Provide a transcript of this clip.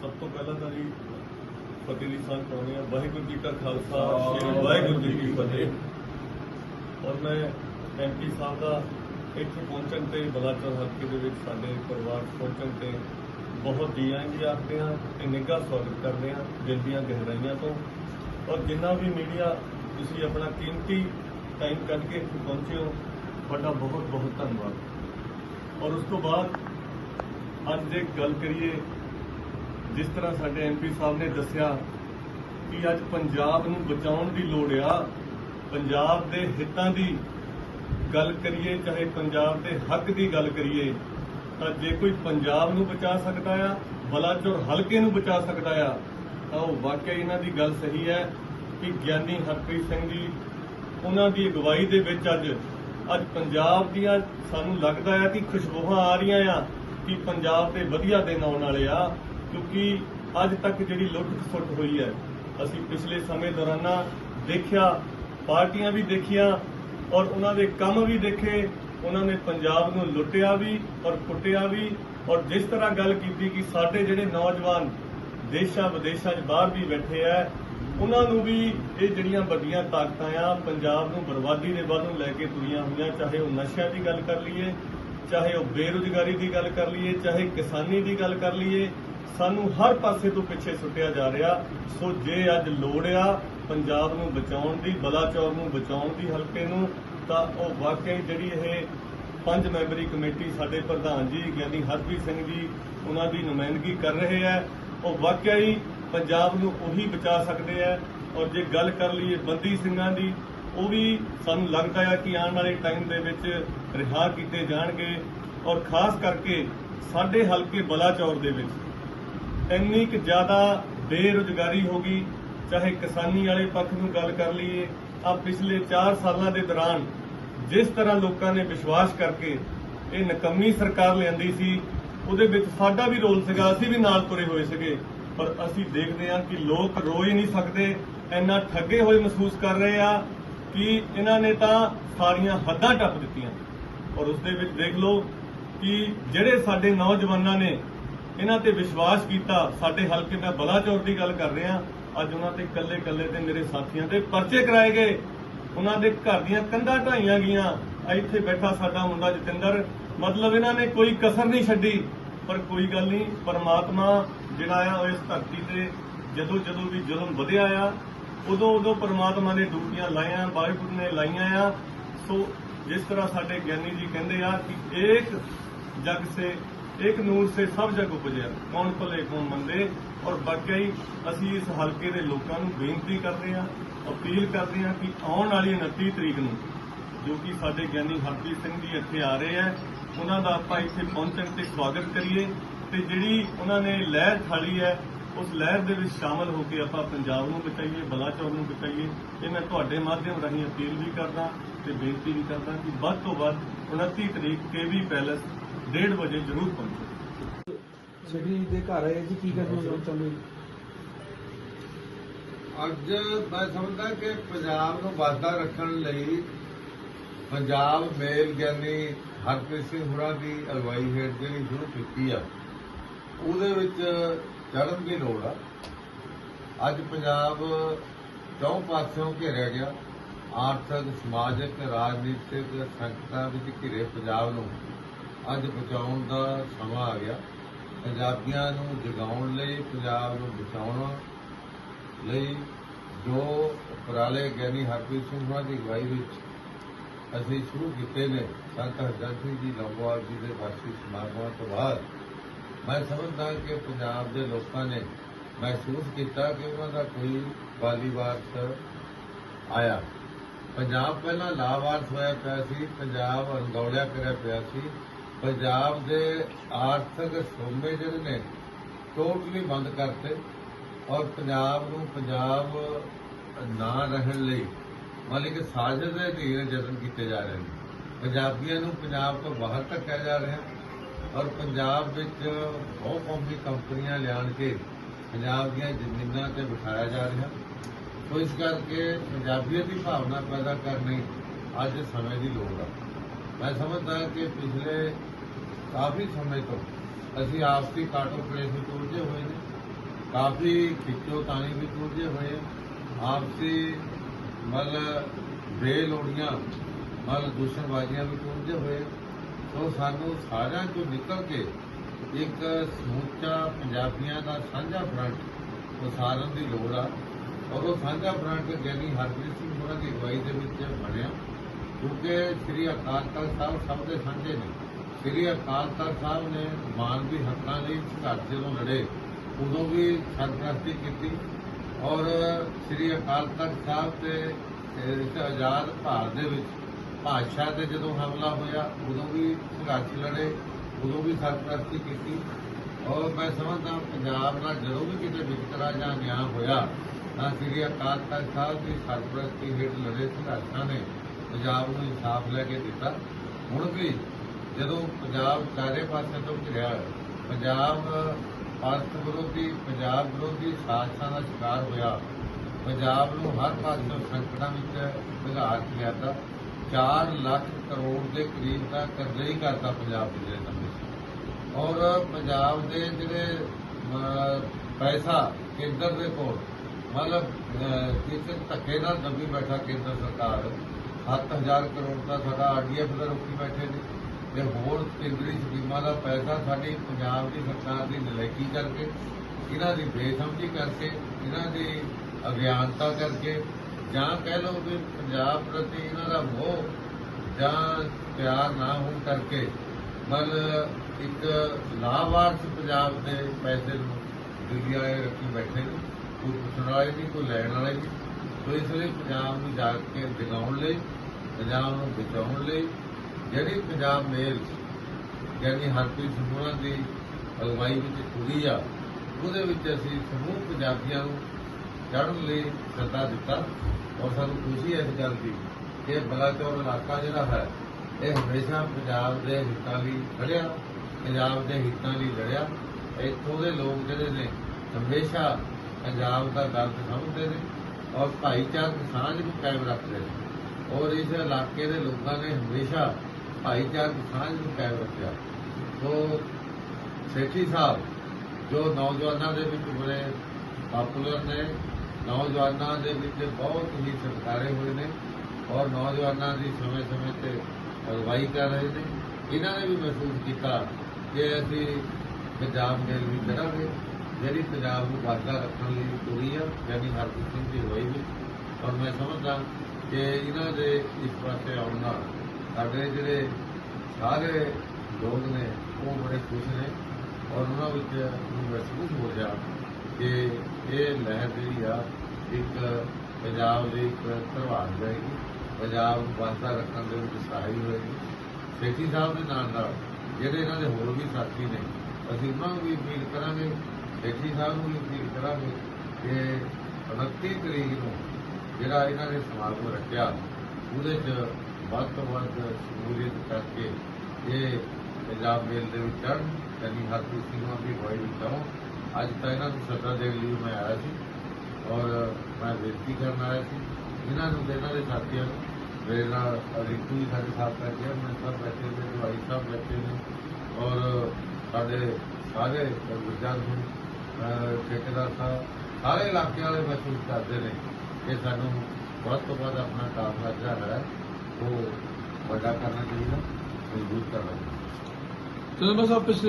ਸਭ ਤੋਂ ਪਹਿਲਾਂ ਤਾਂ ਜੀ ਫਤਿਹ ਦੀ ਸਾਂਝ ਪਾਉਂਦੇ ਆ ਵਾਹਿਗੁਰੂ ਜੀ ਕਾ ਖਾਲਸਾ ਸ੍ਰੀ ਵਾਹਿਗੁਰੂ ਜੀ ਕੀ ਫਤਿਹ। ਔਰ ਮੈਂ ਐਮਪੀ ਸਾਹਿਬ ਦਾ ਇੱਥੇ ਪਹੁੰਚਣ ਤੇ ਬਲਾਚੌਰ ਹਲਕੇ ਦੇ ਵਿੱਚ ਸਾਡੇ ਪਰਿਵਾਰ ਪਹੁੰਚਣ ਤੇ ਬਹੁਤ ਜੀ ਆਇਆਂ ਜੀ ਆਖਦੇ ਹਾਂ ਤੇ ਨਿੱਘਾ ਸਵਾਗਤ ਕਰਦੇ ਹਾਂ ਦਿਲ ਦੀਆਂ ਗਹਿਰਾਈਆਂ ਤੋਂ। ਔਰ ਜਿੰਨਾ ਵੀ ਮੀਡੀਆ ਤੁਸੀਂ ਆਪਣਾ ਕੀਮਤੀ ਟਾਈਮ ਕੱਢ ਕੇ ਇੱਥੇ ਪਹੁੰਚੇ ਹੋ ਤੁਹਾਡਾ ਬਹੁਤ ਬਹੁਤ ਧੰਨਵਾਦ। ਔਰ ਉਸ ਤੋਂ ਬਾਅਦ ਅੱਜ ਜੇ ਗੱਲ ਕਰੀਏ ਜਿਸ ਤਰ੍ਹਾਂ ਸਾਡੇ ਐਮਪੀ ਸਾਹਿਬ ਨੇ ਦੱਸਿਆ ਕਿ ਅੱਜ ਪੰਜਾਬ ਨੂੰ ਬਚਾਉਣ ਦੀ ਲੋੜ ਆ, ਪੰਜਾਬ ਦੇ ਹਿੱਤਾਂ ਦੀ ਗੱਲ ਕਰੀਏ, ਚਾਹੇ ਪੰਜਾਬ ਦੇ ਹੱਕ ਦੀ ਗੱਲ ਕਰੀਏ, ਤਾਂ ਜੇ ਕੋਈ ਪੰਜਾਬ ਨੂੰ ਬਚਾ ਸਕਦਾ ਆ, ਬਲਾਚੌਰ ਹਲਕੇ ਨੂੰ ਬਚਾ ਸਕਦਾ ਆ, ਤਾਂ ਉਹ ਵਾਕਿਆ ਇਹਨਾਂ ਦੀ ਗੱਲ ਸਹੀ ਹੈ ਕਿ ਗਿਆਨੀ ਹਰਪ੍ਰੀਤ ਸਿੰਘ ਜੀ, ਉਹਨਾਂ ਦੀ ਅਗਵਾਈ ਦੇ ਵਿੱਚ ਅੱਜ ਅੱਜ ਪੰਜਾਬ ਦੀਆਂ ਸਾਨੂੰ ਲੱਗਦਾ ਹੈ ਕਿ ਖੁਸ਼ਬੂਆਂ ਆ ਰਹੀਆਂ ਆ ਕਿ ਪੰਜਾਬ ਦੇ ਵਧੀਆ ਦਿਨ ਆਉਣ ਵਾਲੇ ਆ। ਕਿਉਂਕਿ ਅੱਜ ਤੱਕ ਜਿਹੜੀ ਲੁੱਟ ਖਸੁੱਟ ਹੋਈ ਹੈ, ਅਸੀਂ ਪਿਛਲੇ ਸਮੇਂ ਦੌਰਾਨਾ ਦੇਖਿਆ, ਪਾਰਟੀਆਂ ਵੀ ਦੇਖੀਆਂ ਔਰ ਉਹਨਾਂ ਦੇ ਕੰਮ ਵੀ ਦੇਖੇ, ਉਹਨਾਂ ਨੇ ਪੰਜਾਬ ਨੂੰ ਲੁੱਟਿਆ ਵੀ ਔਰ ਕੁੱਟਿਆ ਵੀ ਔਰ ਜਿਸ ਤਰ੍ਹਾਂ ਗੱਲ ਕੀਤੀ ਕਿ ਸਾਡੇ ਜਿਹੜੇ ਨੌਜਵਾਨ ਦੇਸ਼ਾਂ ਵਿਦੇਸ਼ਾਂ 'ਚ ਬਾਹਰ ਵੀ ਬੈਠੇ ਆ, ਉਹਨਾਂ ਨੂੰ ਵੀ ਇਹ ਜਿਹੜੀਆਂ ਵੱਡੀਆਂ ਤਾਕਤਾਂ ਆ, ਪੰਜਾਬ ਨੂੰ ਬਰਬਾਦੀ ਦੇ ਵੱਲ ਨੂੰ ਲੈ ਕੇ ਤੁਰੀਆਂ ਹੋਈਆਂ, ਚਾਹੇ ਉਹ ਨਸ਼ਿਆਂ ਦੀ ਗੱਲ ਕਰ ਲਈਏ, ਚਾਹੇ ਉਹ ਬੇਰੁਜ਼ਗਾਰੀ ਦੀ ਗੱਲ ਕਰ ਲਈਏ, ਚਾਹੇ ਕਿਸਾਨੀ ਦੀ ਗੱਲ ਕਰ ਲਈਏ ਸਾਨੂੰ ਹਰ ਪਾਸੇ ਤੋਂ ਪਿੱਛੇ ਸੁੱਟਿਆ ਜਾ ਰਿਹਾ। ਸੋ ਜੇ ਅੱਜ ਲੋੜ ਆ ਪੰਜਾਬ ਨੂੰ ਬਚਾਉਣ ਦੀ, ਬਲਾਚੌਰ ਨੂੰ ਬਚਾਉਣ ਦੀ ਹਲਕੇ ਨੂੰ, ਤਾਂ ਉਹ ਵਾਕਈ ਜਿਹੜੀ ਇਹ ਪੰਜ ਮੈਂਬਰੀ ਕਮੇਟੀ ਸਾਡੇ ਪ੍ਰਧਾਨ ਜੀ ਗਿਆਨੀ ਹਰਪ੍ਰੀਤ ਸਿੰਘ ਜੀ, ਉਹਨਾਂ ਦੀ ਨੁਮਾਇੰਦਗੀ ਕਰ ਰਹੇ ਹੈ ਉਹ ਵਾਕਿਆ ਹੀ ਪੰਜਾਬ ਨੂੰ ਉਹੀ ਬਚਾ ਸਕਦੇ ਹੈ ਔਰ ਜੇ ਗੱਲ ਕਰ ਲਈਏ ਬੰਦੀ ਸਿੰਘਾਂ ਦੀ, ਉਹ ਵੀ ਸਾਨੂੰ ਲੱਗਦਾ ਹੈ ਕਿ ਆਉਣ ਵਾਲੇ ਟਾਈਮ ਦੇ ਵਿੱਚ ਰਿਹਾ ਕੀਤੇ ਜਾਣਗੇ। ਔਰ ਖਾਸ ਕਰਕੇ ਸਾਡੇ ਹਲਕੇ ਬਲਾਚੌਰ ਦੇ ਵਿੱਚ ਇੰਨੀ ਕੁ ਜ਼ਿਆਦਾ ਬੇਰੁਜ਼ਗਾਰੀ ਹੋ ਗਈ, ਚਾਹੇ ਕਿਸਾਨੀ ਵਾਲੇ ਪੱਖ ਨੂੰ ਗੱਲ ਕਰ ਲਈਏ ਆ ਪਿਛਲੇ 4 ਸਾਲਾਂ ਦੇ ਦੌਰਾਨ ਜਿਸ ਤਰ੍ਹਾਂ ਲੋਕਾਂ ਨੇ ਵਿਸ਼ਵਾਸ ਕਰਕੇ ਇਹ ਨਕਮੀ ਸਰਕਾਰ ਲਿਆਂਦੀ ਸੀ, ਉਹਦੇ ਵਿੱਚ ਸਾਡਾ ਵੀ ਰੋਲ ਸੀਗਾ, ਅਸੀਂ ਵੀ ਨਾਲ ਤੁਰੇ ਹੋਏ ਸੀਗੇ, ਪਰ ਅਸੀਂ ਦੇਖਦੇ ਹਾਂ ਕਿ ਲੋਕ ਰੋ ਹੀ ਨਹੀਂ ਸਕਦੇ, ਇੰਨਾ ਠੱਗੇ ਹੋਏ ਮਹਿਸੂਸ ਕਰ ਰਹੇ ਆ ਕਿ ਇਹਨਾਂ ਨੇ ਤਾਂ ਸਾਰੀਆਂ ਹੱਦਾਂ ਟੱਪ ਦਿੱਤੀਆਂ। ਔਰ ਉਸ ਦੇ ਵਿੱਚ ਦੇਖ ਲਓ ਕਿ ਜਿਹੜੇ ਸਾਡੇ ਨੌਜਵਾਨਾਂ ਨੇ ਇਹਨਾਂ ਤੇ ਵਿਸ਼ਵਾਸ ਕੀਤਾ, ਸਾਡੇ ਹਲਕੇ ਦਾ ਬਲਾਚੌਰ ਦੀ ਗੱਲ ਕਰ ਰਹੇ ਅੱਜ ਉਹਨਾਂ ਤੇ ਕੱਲੇ ਕੱਲੇ ਤੇ ਮੇਰੇ ਸਾਥੀਆਂ ਦੇ ਪਰਚੇ ਕਰਾਏ ਗਏ। ਉਹਨਾਂ ਦੇ ਘਰ ਦੀਆਂ ਕੰਧਾਂ ਢਾਈਆਂ ਗਈਆਂ। ਇੱਥੇ ਬੈਠਾ ਸਾਡਾ ਮੁੰਡਾ ਜਤਿੰਦਰ। ਮਤਲਬ ਇਹਨਾਂ ਨੇ ਕੋਈ ਕਸਰ ਨਹੀਂ ਛੱਡੀ। ਪਰ ਕੋਈ ਗੱਲ ਨਹੀਂ, ਪਰਮਾਤਮਾ ਜਿਹੜਾ ਆ ਇਸ ਧਰਤੀ ਤੇ ਜਦੋਂ ਜਦੋਂ ਵੀ ਜ਼ੁਲਮ ਵਧਿਆ ਆ ਉਦੋਂ ਉਦੋਂ ਪਰਮਾਤਮਾ ਨੇ ਡੂਟੀਆਂ ਲਾਈਆਂ, ਵਾਹਿਗੁਰੂ ਨੇ ਲਾਈਆਂ ਆ। ਸੋ ਜਿਸ ਤਰ੍ਹਾਂ ਸਾਡੇ ਗਿਆਨੀ ਜੀ ਕਹਿੰਦੇ ਆ ਕਿ ਏਕ ਜਗ ਸੇ ਇੱਕ ਨੂਰ ਸੇ ਸਭ ਜਗ ਉਪਜਿਆ। ਕੌਣ ਭਲੇ, ਕੌਣ ਮੰਦੇ। ਔਰ ਵਾਕਈ ਅਸੀਂ ਇਸ ਹਲਕੇ ਦੇ ਲੋਕਾਂ ਨੂੰ ਬੇਨਤੀ ਕਰਦੇ ਹਾਂ, ਅਪੀਲ ਕਰਦੇ ਹਾਂ ਕਿ ਆਉਣ ਵਾਲੀ 29 ਤਰੀਕ ਨੂੰ, ਜੋ ਕਿ ਸਾਡੇ ਗਿਆਨੀ ਹਰਪ੍ਰੀਤ ਸਿੰਘ ਜੀ ਇੱਥੇ ਆ ਰਹੇ ਆ ਉਹਨਾਂ ਦਾ ਆਪਾਂ ਇੱਥੇ ਪਹੁੰਚਣ ਤੇ ਸਵਾਗਤ ਕਰੀਏ। ਤੇ ਜਿਹੜੀ ਉਹਨਾਂ ਨੇ ਲਹਿਰ ਥਾਲੀ ਹੈ, ਉਸ ਲਹਿਰ ਦੇ ਵਿੱਚ ਸ਼ਾਮਲ ਹੋ ਕੇ ਆਪਾਂ ਪੰਜਾਬ ਨੂੰ ਬਚਾਈਏ, ਬਲਾਚੌਰ ਨੂੰ ਬਚਾਈਏ। ਇਹ ਮੈਂ ਤੁਹਾਡੇ ਮਾਧਿਅਮ ਰਾਹੀਂ ਅਪੀਲ ਵੀ ਕਰਦਾ ਤੇ ਬੇਨਤੀ ਵੀ ਕਰਦਾ ਕਿ ਵੱਧ ਤੋਂ ਵੱਧ 29 ਤਰੀਕ ਕੇਵੀ ਪੈਲਸ 1:30 ਵਜੇ ਜ਼ਰੂਰ ਪਹੁੰਚੋ। ਛੇੜੀ ਦੇ ਘਰ ਆਏ ਜੀ ਕੀ ਕਰਨਾ ਚਾਹੁੰਦੇ ਹੋ? ਅੱਜ ਮੈਂ ਸਮਝਦਾ ਕਿ ਪੰਜਾਬ ਨੂੰ ਵਾਧਾ ਰੱਖਣ ਲਈ ਪੰਜਾਬ ਮੇਲ ਗਿਆਨੀ ਹਰਪ੍ਰੀਤ ਸਿੰਘ ਹੁਰਾਂ ਦੀ ਅਗਵਾਈ ਹੇਠ ਜਿਹੜੀ ਸ਼ੁਰੂ ਕੀਤੀ ਆ ਉਹਦੇ ਵਿੱਚ ਚੜ੍ਹਨ ਦੀ ਲੋੜ ਆ। ਅੱਜ ਪੰਜਾਬ ਚੌਂ ਪਾਸਿਓਂ ਘੇਰਿਆ ਗਿਆ। ਆਰਥਿਕ ਸਮਾਜਿਕ ਰਾਜਨੀਤਿਕ ਸੰਕਟਾਂ ਵਿੱਚ ਘਿਰੇ ਪੰਜਾਬ ਨੂੰ। ਅੱਜ ਬਚਾਉਣ ਦਾ ਸਮਾਂ ਆ ਗਿਆ। ਪੰਜਾਬੀਆਂ ਨੂੰ ਜਗਾਉਣ ਲਈ, ਪੰਜਾਬ ਨੂੰ ਬਚਾਉਣ ਲਈ ਜੋ ਉਪਰਾਲੇ ਗਿਆਨੀ ਹਰਪ੍ਰੀਤ ਸਿੰਘ ਹੋਰਾਂ ਦੀ ਅਗਵਾਈ ਵਿੱਚ ਅਸੀਂ ਸ਼ੁਰੂ ਕੀਤੇ ਨੇ। ਸੰਤ ਹਰਜਨ ਸਿੰਘ ਜੀ ਲੰਗੋਵਾਲ ਜੀ ਦੇ ਵਾਰਸ਼ਿਕ ਸਮਾਗਮਾਂ ਤੋਂ ਬਾਅਦ ਮੈਂ ਸਮਝਦਾ ਕਿ ਪੰਜਾਬ ਦੇ ਲੋਕਾਂ ਨੇ ਮਹਿਸੂਸ ਕੀਤਾ ਕਿ ਉਹਨਾਂ ਦਾ ਕੋਈ ਵਾਲੀ ਵਾਰਸ ਆਇਆ। ਪੰਜਾਬ ਪਹਿਲਾਂ ਲਾਵਾਰਸ ਹੋਇਆ ਪਿਆ ਸੀ, ਪੰਜਾਬ ਅੰਦੌਲਿਆ ਕਰਿਆ ਪਿਆ ਸੀ। ਪੰਜਾਬ ਦੇ ਆਰਥਿਕ ਸੋਮੇ ਜਿਹੜੇ ਨੇ, ਟੋਟਲੀ ਬੰਦ ਕਰਤੇ ਔਰ ਪੰਜਾਬ ਨੂੰ ਪੰਜਾਬ ਨਾ ਰਹਿਣ ਲਈ ਮਾਲਿਕ ਸਾਜ਼ਿਸ਼ ਦੇ ਅਧੀਨ ਯਤਨ ਕੀਤੇ ਜਾ ਰਹੇ ਨੇ। ਪੰਜਾਬੀਆਂ ਨੂੰ ਪੰਜਾਬ ਤੋਂ ਬਾਹਰ ਧੱਕਿਆ ਜਾ ਰਿਹਾ ਔਰ ਪੰਜਾਬ ਵਿੱਚ ਬਹੁ ਕੌਮੀ ਕੰਪਨੀਆਂ ਲਿਆਣ ਕੇ ਪੰਜਾਬ ਦੀਆਂ ਜ਼ਮੀਨਾਂ ਤੇ ਬਿਠਾਇਆ ਜਾ ਰਿਹਾ ਸੋ ਇਸ ਕਰਕੇ ਪੰਜਾਬੀਅਤ ਦੀ ਭਾਵਨਾ ਪੈਦਾ ਕਰਨੀ ਅੱਜ ਸਮੇਂ ਦੀ ਲੋੜ ਹੈ ਮੈਂ ਸਮਝਦਾ ਕਿ ਪਿਛਲੇ ਕਾਫੀ ਸਮੇਂ ਤੋਂ ਅਸੀਂ ਆਪਸੀ ਕਾਟੋ ਕਲੇਸ਼ ਵਿੱਚ ਉਲਝੇ ਹੋਏ ਨੇ। ਕਾਫੀ ਖਿੱਚੋ ਤਾਣੀ ਵੀ ਉਲਝੇ ਹੋਏ ਆਪਸੀ ਮਤਲਬ ਬੇਲੋੜੀਆਂ ਮਤਲਬ ਦੁਸ਼ਮਣਬਾਜ਼ੀਆਂ ਵੀ ਉਲਝੇ ਹੋਏ ਸੋ ਸਾਨੂੰ ਸਾਰਿਆਂ ਚੋਂ ਨਿਕਲ ਕੇ ਇੱਕ ਸਮੁੱਚਾ ਪੰਜਾਬੀਆਂ ਦਾ ਸਾਂਝਾ ਫਰੰਟ ਉਸਾਰਨ ਦੀ ਲੋੜ ਆ। ਔਰ ਉਹ ਸਾਂਝਾ ਫਰੰਟ ਗਿਆਨੀ ਹਰਪ੍ਰੀਤ ਸਿੰਘ ਹੋਰਾਂ ਦੀ ਅਗਵਾਈ ਦੇ ਵਿੱਚ ਬਣਿਆ। ਕਿਉਂਕਿ ਸ੍ਰੀ ਅਕਾਲ ਤਖਤ ਸਾਹਿਬ ਸਭ ਦੇ ਸਾਂਝੇ ਨੇ। ਸ੍ਰੀ ਅਕਾਲ ਤਖਤ ਸਾਹਿਬ ਨੇ ਮਾਨਵੀ ਹੱਕਾਂ ਲਈ ਸੰਘਰਸ਼ ਜਦੋਂ ਲੜੇ ਉਦੋਂ ਵੀ ਸਰਪ੍ਰਸਤੀ ਕੀਤੀ। ਔਰ ਸ੍ਰੀ ਅਕਾਲ ਤਖਤ ਸਾਹਿਬ ਤੇ ਅਹ, ਇਸ ਆਜ਼ਾਦ ਭਾਰਤ ਦੇ ਵਿੱਚ ਭਾਸ਼ਾ ਤੇ ਜਦੋਂ ਹਮਲਾ ਹੋਇਆ ਉਦੋਂ ਵੀ ਸੰਘਰਸ਼ ਲੜੇ ਉਦੋਂ ਵੀ ਸਰਪ੍ਰਸਤੀ ਕੀਤੀ। ਔਰ ਮੈਂ ਸਮਝਦਾ ਪੰਜਾਬ ਨਾਲ ਜਦੋਂ ਵੀ ਕਿਤੇ ਵਿਤਕਰਾ ਜਾਂ ਨਿਆਂ ਹੋਇਆ ਤਾਂ ਸ੍ਰੀ ਅਕਾਲ ਤਖਤ ਸਾਹਿਬ ਦੀ ਸਰਪ੍ਰਸਤੀ ਹੇਠ ਲੜੇ ਸੰਘਰਸ਼ਾਂ ਨੇ ਪੰਜਾਬ ਨੂੰ ਇਨਸਾਫ ਲੈ ਕੇ ਦਿੱਤਾ। ਹੁਣ ਵੀ ਜਦੋਂ ਪੰਜਾਬ ਚਾਰੇ ਪਾਸੇ ਤੋਂ ਘਿਰਿਆ ਪੰਜਾਬ ਭਾਰਤ ਵਿਰੋਧੀ ਪੰਜਾਬ ਵਿਰੋਧੀ ਸਾਜ਼ਿਸ਼ਾਂ ਦਾ ਸ਼ਿਕਾਰ ਹੋਇਆ ਪੰਜਾਬ ਨੂੰ ਹਰ ਪਾਸਿਓਂ ਸੰਕਟਾਂ ਵਿੱਚ ਭਗਾ ਲਿਆ ਤਾਂ 4 ਲੱਖ ਕਰੋੜ ਦੇ ਕਰੀਬ ਦਾ ਕਰਜ਼ਾ ਹੀ ਕਰਤਾ ਪੰਜਾਬ ਦੇ ਜਿਹੜੇ ਔਰ ਪੰਜਾਬ ਦੇ ਜਿਹੜੇ ਪੈਸਾ ਕੇਂਦਰ ਦੇ ਕੋਲ ਮਤਲਬ ਅਹ, ਕਿਸੇ ਧੱਕੇ ਨਾਲ ਦੱਬੀ ਬੈਠਾ ਕੇਂਦਰ ਸਰਕਾਰ 7000 ਕਰੋੜ ਦਾ ਸਾਡਾ ਆਰਡੀਐਫ ਦਾ ਰੋਕੀ ਬੈਠੇ ਨੇ। ਤੇ ਹੋਰ ਕੇਂਦਰੀ ਸਕੀਮਾਂ ਦਾ ਪੈਸਾ ਸਾਡੀ ਪੰਜਾਬ ਦੀ ਸਰਕਾਰ ਦੀ ਨਲਾਇਕੀ ਕਰਕੇ, ਇਹਨਾਂ ਦੀ ਬੇਸਮਝੀ ਕਰਕੇ, ਇਹਨਾਂ ਦੀ ਅਗਿਆਨਤਾ ਕਰਕੇ, ਜਾਂ ਕਹਿ ਲਓ ਵੀ ਪੰਜਾਬ ਪ੍ਰਤੀ ਇਹਨਾਂ ਦਾ ਮੋਹ ਜਾਂ ਪਿਆਰ ਨਾ ਹੋਣ ਕਰਕੇ ਮਤਲਬ ਇੱਕ ਲਾਭਾਰਥ ਪੰਜਾਬ ਦੇ ਪੈਸੇ ਨੂੰ ਦਿੱਲੀ ਆਏ ਰੱਖੀ ਬੈਠੇ ਨੇ, ਕੋਈ ਪੁੱਛਣ ਵਾਲੇ ਵੀ ਕੋਈ ਲੈਣ ਵਾਲੇ ਨਹੀਂ। ਸੋ ਇਸ ਲਈ ਪੰਜਾਬ ਨੂੰ ਜਾ ਕੇ ਜਗਾਉਣ ਲਈ, ਪੰਜਾਬ ਨੂੰ ਬਚਾਉਣ ਲਈ ਜਿਹੜੀ ਪੰਜਾਬ ਮੇਲ ਯਾਨੀ ਹਰਪ੍ਰੀਤ ਸਿੰਘ ਹੋਰਾਂ ਦੀ ਅਗਵਾਈ ਵਿੱਚ ਤੁਰੀ ਆ, ਉਹਦੇ ਵਿੱਚ ਅਸੀਂ ਸਮੂਹ ਪੰਜਾਬੀਆਂ ਨੂੰ ਚੜ੍ਹਨ ਲਈ ਸੱਦਾ ਦਿੱਤਾ ਔਰ ਸਾਨੂੰ ਖੁਸ਼ੀ ਹੈ ਇਸ ਗੱਲ ਦੀ ਕਿ ਬਲਾਚੌਰ ਇਲਾਕਾ ਜਿਹੜਾ ਹੈ, ਇਹ ਹਮੇਸ਼ਾ ਪੰਜਾਬ ਦੇ ਹਿੱਤਾਂ ਲਈ ਖੜਿਆ ਪੰਜਾਬ ਦੇ ਹਿੱਤਾਂ ਲਈ ਲੜਿਆ। ਇੱਥੋਂ ਦੇ ਲੋਕ ਜਿਹੜੇ ਨੇ, ਹਮੇਸ਼ਾ ਪੰਜਾਬ ਦਾ ਦਰਦ ਸਮਝਦੇ ਨੇ ਔਰ ਭਾਈਚਾਰਕ ਸਾਂਝ ਨੂੰ ਕਾਇਮ ਰੱਖਦੇ ਨੇ। ਔਰ ਇਸ ਇਲਾਕੇ ਦੇ ਲੋਕਾਂ ਨੇ ਹਮੇਸ਼ਾ ਭਾਈਚਾਰਕ ਸਾਂਝ ਨੂੰ ਕਾਇਮ ਰੱਖਿਆ। ਸੋ ਸੇਠੀ ਸਾਹਿਬ, ਜੋ ਨੌਜਵਾਨਾਂ ਦੇ ਵਿੱਚ ਬੜੇ ਪਾਪੂਲਰ ਨੇ, ਨੌਜਵਾਨਾਂ ਦੇ ਵਿੱਚ ਬਹੁਤ ਹੀ ਸਤਿਕਾਰੇ ਹੋਏ ਨੇ ਔਰ ਨੌਜਵਾਨਾਂ ਦੀ ਸਮੇਂ-ਸਮੇਂ ਤੇ ਅਗਵਾਈ ਕਰ ਰਹੇ ਨੇ। ਇਹਨਾਂ ਨੇ ਵੀ ਮਹਿਸੂਸ ਕੀਤਾ ਕਿ ਅਸੀਂ ਪੰਜਾਬ ਮੇਲ ਵੀ ਕਰਾਂਗੇ, ਜਿਹੜੀ ਪੰਜਾਬ ਨੂੰ ਵਾਧਾ ਰੱਖਣ ਲਈ ਤੁਰੀ ਆ, ਯਾਨੀ ਹਰਪ੍ਰੀਤ ਸਿੰਘ ਦੀ ਅਗਵਾਈ ਵਿੱਚ। ਔਰ ਮੈਂ ਸਮਝਦਾ ਕਿ ਇਹਨਾਂ ਦੇ ਇਸ ਪਾਸੇ ਆਉਣ ਨਾਲ ਸਾਡੇ ਜਿਹੜੇ ਸਾਰੇ ਲੋਕ ਨੇ, ਉਹ ਬੜੇ ਖੁਸ਼ ਨੇ ਔਰ ਉਹਨਾਂ ਵਿੱਚ ਨੂੰ ਮਹਿਸੂਸ ਹੋ ਰਿਹਾ ਕਿ ਇਹ ਲਹਿਰ ਜਿਹੜੀ ਆ, ਇੱਕ ਪੰਜਾਬ ਦੇ ਇੱਕ ਪ੍ਰਭਾਵ ਜਾਏਗੀ। ਪੰਜਾਬ ਨੂੰ ਵਾਧਾ ਰੱਖਣ ਦੇ ਵਿੱਚ ਸਹਾਈ ਹੋਏਗੀ। ਸੇਠੀ ਸਾਹਿਬ ਦੇ ਨਾਲ ਨਾਲ ਜਿਹੜੇ ਇਹਨਾਂ ਦੇ ਹੋਰ ਵੀ ਸਾਥੀ ਨੇ, ਅਸੀਂ ਉਹਨਾਂ ਨੂੰ ਵੀ ਅਪੀਲ ਕਰਾਂਗੇ, ਸੇਠੀ ਸਾਹਿਬ ਨੂੰ ਵੀ ਅਪੀਲ ਕਰਾਂਗੇ ਕਿ 29 ਤਰੀਕ ਨੂੰ ਜਿਹੜਾ ਇਹਨਾਂ ਨੇ ਸਮਾਗਮ ਰੱਖਿਆ, ਉਹਦੇ 'ਚ ਵੱਧ ਤੋਂ ਵੱਧ ਸ਼ਮੂਲੀਅਤ ਕਰਕੇ ਇਹ ਪੰਜਾਬ ਮੇਲ ਦੇ ਵਿੱਚ ਚੜ੍ਹਨ ਯਾਨੀ ਹਰਪ੍ਰੀਤ ਸਿੰਘ ਹੋਰਾਂ ਦੀ ਅਗਵਾਈ ਵਿੱਚ ਆਉਣ ਅੱਜ ਤਾਂ ਇਹਨਾਂ ਨੂੰ ਸੱਦਾ ਦੇਣ ਲਈ ਮੈਂ ਆਇਆ ਸੀ ਔਰ ਮੈਂ ਬੇਨਤੀ ਕਰਨ ਆਇਆ ਸੀ। ਇਹਨਾਂ ਨੂੰ ਇਹਨਾਂ ਦੇ ਸਾਥੀਆਂ ਨੂੰ ਮੇਰੇ ਨਾਲ ਰਿੰਕੂ ਜੀ ਸਾਡੇ ਸਾਥ ਬੈਠੇ ਆ ਮੈਂ ਸਭ ਬੈਠੇ ਨੇ ਭਾਈ ਸਾਹਿਬ ਬੈਠੇ ਨੇ ਔਰ ਸਾਡੇ ਸਾਰੇ ਗੁਰਜਾਨ ਸਿੰਘ ਠੇਕੇਦਾਰ ਸਾਹਿਬ, ਸਾਰੇ ਇਲਾਕੇ ਵਾਲੇ ਮਹਿਸੂਸ ਕਰਦੇ ਨੇ ਕਿ ਸਾਨੂੰ ਵੱਧ ਤੋਂ ਵੱਧ ਆਪਣਾ ਕਾਰਨਾਮਾ ਜਿਹੜਾ ਹੈ। ਉਹ ਵੱਡਾ ਕਰਨਾ ਚਾਹੀਦਾ ਮਜ਼ਬੂਤ ਕਰਨਾ ਚਾਹੀਦਾ। ਚਲੋ ਬਸ ਆਪ ਪਿਛਲੇ